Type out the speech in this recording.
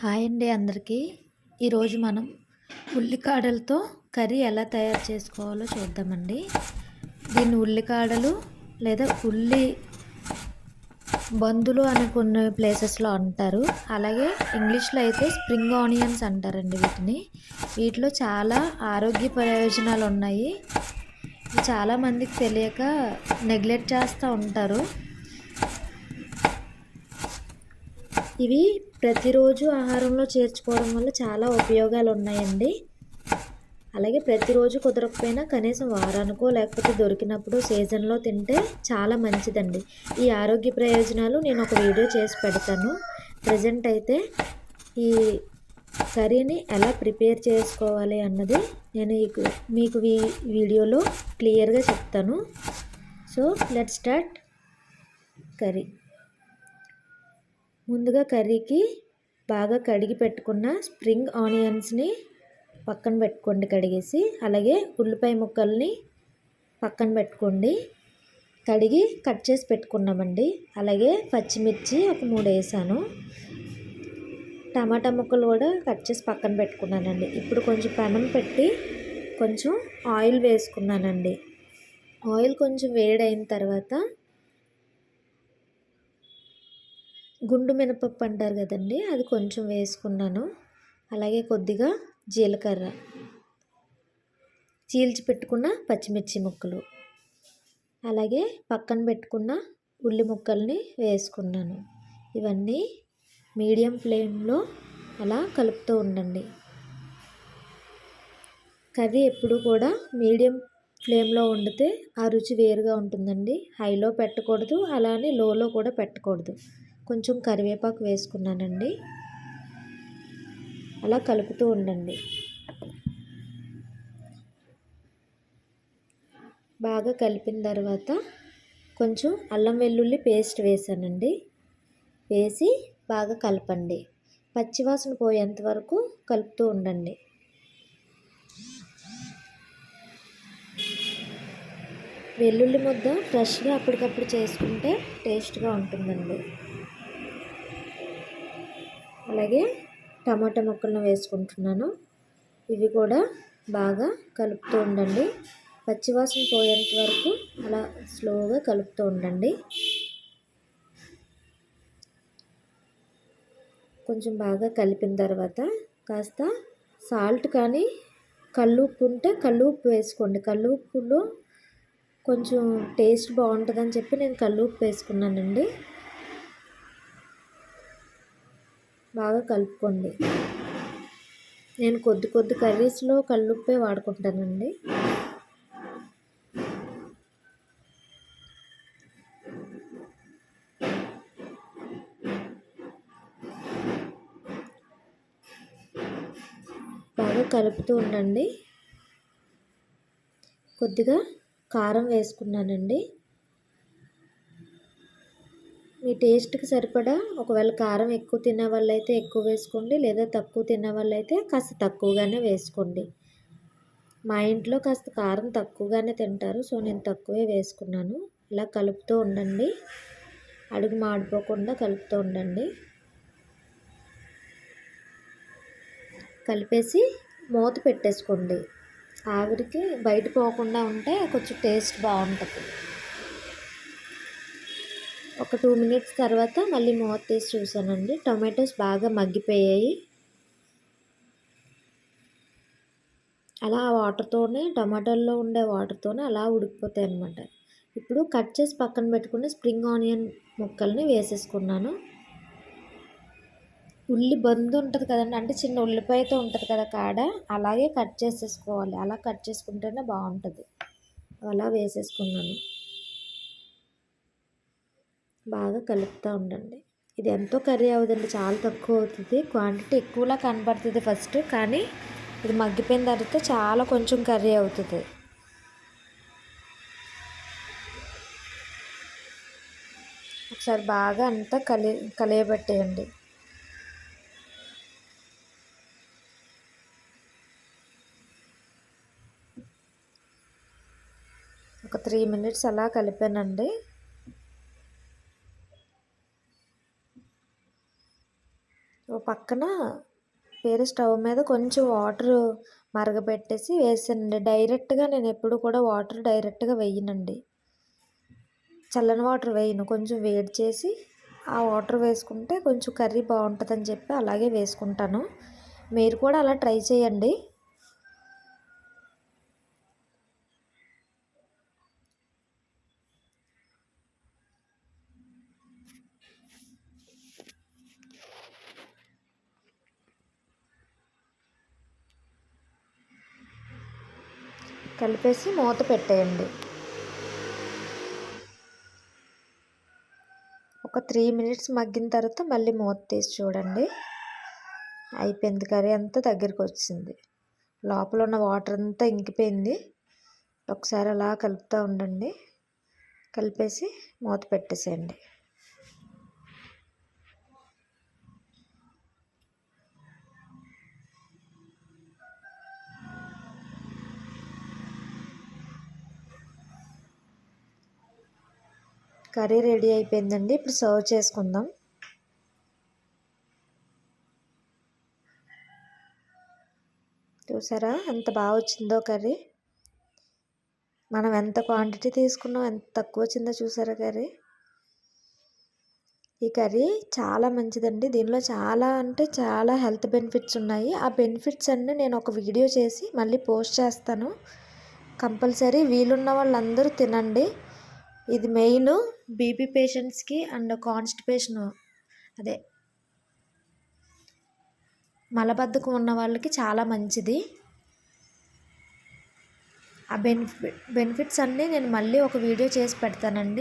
Hi అండి అందరికీ. ఈరోజు మనం ఉల్లికాడలతో కర్రీ ఎలా తయారు చేసుకోవాలో చూద్దామండి. దీన్ని ఉల్లికాడలు లేదా ఉల్లి బందులు అని కొన్ని ప్లేసెస్లో అంటారు. అలాగే ఇంగ్లీష్లో అయితే స్ప్రింగ్ ఆనియన్స్ అంటారండి వీటిని. వీటిలో చాలా ఆరోగ్య ప్రయోజనాలు ఉన్నాయి చాలామందికి తెలియక నెగ్లెక్ట్ చేస్తూ ఉంటారు. ఇవి ప్రతిరోజు ఆహారంలో చేర్చుకోవడం వల్ల చాలా ఉపయోగాలు ఉన్నాయండి అలాగే ప్రతిరోజు కుదరకపోయినా కనీసం వారానికో లేకపోతే దొరికినప్పుడు సీజన్లో తింటే చాలా మంచిదండి. ఈ ఆరోగ్య ప్రయోజనాలు నేను ఒక వీడియో చేసి పెడతాను. ప్రజెంట్ అయితే ఈ కర్రీని ఎలా ప్రిపేర్ చేసుకోవాలి అన్నది నేను మీకు ఈ వీడియోలో క్లియర్గా చెప్తాను. So let start curry. ముందుగా కర్రీకి బాగా కడిగి పెట్టుకున్న స్ప్రింగ్ ఆనియన్స్ని పక్కన పెట్టుకోండి కడిగేసి. అలాగే ఉల్లిపాయ ముక్కల్ని పక్కన పెట్టుకోండి. కడిగి కట్ చేసి పెట్టుకున్నామండి. అలాగే పచ్చిమిర్చి ఒక మూడు వేసాను. టమాటా ముక్కలు కూడా కట్ చేసి పక్కన పెట్టుకున్నానండి. ఇప్పుడు కొంచెం పెనం పెట్టి కొంచెం ఆయిల్ వేసుకున్నానండి. ఆయిల్ కొంచెం వేడైన తర్వాత గుండు మినపప్పు అంటారు కదండి అది కొంచెం వేసుకున్నాను. అలాగే కొద్దిగా జీలకర్ర. చీల్చి పెట్టుకున్న పచ్చిమిర్చి ముక్కలు. అలాగే పక్కన పెట్టుకున్న ఉల్లి ముక్కల్ని వేసుకున్నాను. ఇవన్నీ మీడియం ఫ్లేమ్లో అలా కలుపుతూ ఉండండి. కర్రీ ఎప్పుడు కూడా మీడియం ఫ్లేమ్లో వండితే ఆ రుచి వేరుగా ఉంటుందండి. హైలో పెట్టకూడదు అలానే లోలో కూడా పెట్టకూడదు. కొంచెం కరివేపాకు వేసుకున్నానండి. అలా కలుపుతూ ఉండండి. బాగా కలిపిన తర్వాత కొంచెం అల్లం వెల్లుల్లి పేస్ట్ వేసానండి. వేసి బాగా కలపండి. పచ్చివాసన పోయేంత వరకు కలుపుతూ ఉండండి. వెల్లుల్లి ముద్ద ఫ్రెష్గా అప్పటికప్పుడు చేసుకుంటే టేస్ట్గా ఉంటుందండి. అలాగే టమాటా ముక్కలను వేసుకుంటున్నాను. ఇవి కూడా బాగా కలుపుతూ ఉండండి. పచ్చివాసన పోయేంత వరకు అలా స్లోగా కలుపుతూ ఉండండి. కొంచెం బాగా కలిపిన తర్వాత కాస్త సాల్ట్ కానీ కళ్ళు ఉప్పు ఉంటే కళ్ళు ఉప్పు వేసుకోండి. కళ్ళు ఉప్పులో కొంచెం టేస్ట్ బాగుంటుందని చెప్పి నేను కళ్ళు ఉప్పు వేసుకున్నానండి. బాగా కలుపుకోండి. నేను కొద్ది కొద్ది కర్రీస్లో కల్లుప్పే వాడుకుంటానండి. బాగా కలుపుతూ ఉండండి. కొద్దిగా కారం వేసుకున్నానండి. మీ టేస్ట్కి సరిపడా ఒకవేళ కారం ఎక్కువ తినే వాళ్ళైతే ఎక్కువ వేసుకోండి లేదా తక్కువ తినే వాళ్ళైతే కాస్త తక్కువగానే వేసుకోండి. మా ఇంట్లో కాస్త కారం తక్కువగానే తింటారు సో నేను తక్కువే వేసుకున్నాను. ఇలా కలుపుతూ ఉండండి. అడుగు మాడిపోకుండా కలుపుతూ ఉండండి. కలిపేసి మూత పెట్టేసుకోండి. ఆవిరికి బయట పోకుండా ఉంటే కొంచెం టేస్ట్ బాగుంటుంది. ఒక టూ మినిట్స్ తర్వాత మళ్ళీ మూత తీసి చూసానండి. టొమాటోస్ బాగా మగ్గిపోయాయి. అలా ఆ వాటర్తోనే టమాటాల్లో ఉండే వాటర్తోనే అలా ఉడికిపోతాయి అనమాట ఇప్పుడు కట్ చేసి పక్కన పెట్టుకుని స్ప్రింగ్ ఆనియన్ ముక్కల్ని వేసేసుకున్నాను. ఉల్లి బందు ఉంటుంది కదండి అంటే చిన్న ఉల్లిపాయతో ఉంటుంది కదా కాడ అలాగే కట్ చేసేసుకోవాలి. అలా కట్ చేసుకుంటేనే బాగుంటుంది. అలా వేసేసుకున్నాను. బాగా కలుపుతూ ఉండండి. ఇది ఎంతో కర్రీ అవుతుంది చాలా తక్కువ అవుతుంది. క్వాంటిటీ ఎక్కువలా కనబడుతుంది ఫస్ట్ కానీ ఇది మగ్గిపోయిన తర్వాత చాలా కొంచెం కర్రీ అవుతుంది. ఒకసారి బాగా అంతా కలి కలియబెట్టేయండి. ఒక త్రీ మినిట్స్ అలా కలిపానండి. పక్కన వేరే స్టవ్ మీద కొంచెం వాటర్ మరగబెట్టేసి వేసానండి. డైరెక్ట్గా నేను ఎప్పుడు కూడా వాటర్ డైరెక్ట్గా వేయనండి. చల్లని వాటర్ వేయను. కొంచెం వేడి చేసి ఆ వాటర్ వేసుకుంటే కొంచెం కర్రీ బాగుంటుందని చెప్పి అలాగే వేసుకుంటాను. మీరు కూడా అలా ట్రై చేయండి. కలిపేసి మూత పెట్టేయండి. ఒక త్రీ మినిట్స్ మగ్గిన తర్వాత మళ్ళీ మూత తీసి చూడండి. అయిపోయింది కర్రీ అంతా దగ్గరికి వచ్చింది. లోపల ఉన్న వాటర్ అంతా ఇంకిపోయింది. ఒకసారి అలా కలుపుతూ ఉండండి. కలిపేసి మూత పెట్టేసేయండి. కర్రీ రెడీ అయిపోయిందండి. ఇప్పుడు సర్వ్ చేసుకుందాం. చూసారా? ఎంత బాగా వచ్చిందో కర్రీ. మనం ఎంత క్వాంటిటీ తీసుకున్నాం ఎంత తక్కువ వచ్చిందో చూసారా కర్రీ? ఈ కర్రీ చాలా మంచిదండి. దీనిలో చాలా అంటే చాలా హెల్త్ బెనిఫిట్స్ ఉన్నాయి. ఆ బెనిఫిట్స్ అన్నీ నేను ఒక వీడియో చేసి మళ్ళీ పోస్ట్ చేస్తాను. కంపల్సరీ వీలున్న వాళ్ళందరూ తినండి. ఇది మెయిన్ బీపీ పేషెంట్స్కి అండ్ కాన్స్టిపేషన్ అదే. మలబద్ధకం ఉన్న వాళ్ళకి చాలా మంచిది. ఆ బెనిఫి బెనిఫిట్స్ అన్నీ నేను మళ్ళీ ఒక వీడియో చేసి పెడతానండి.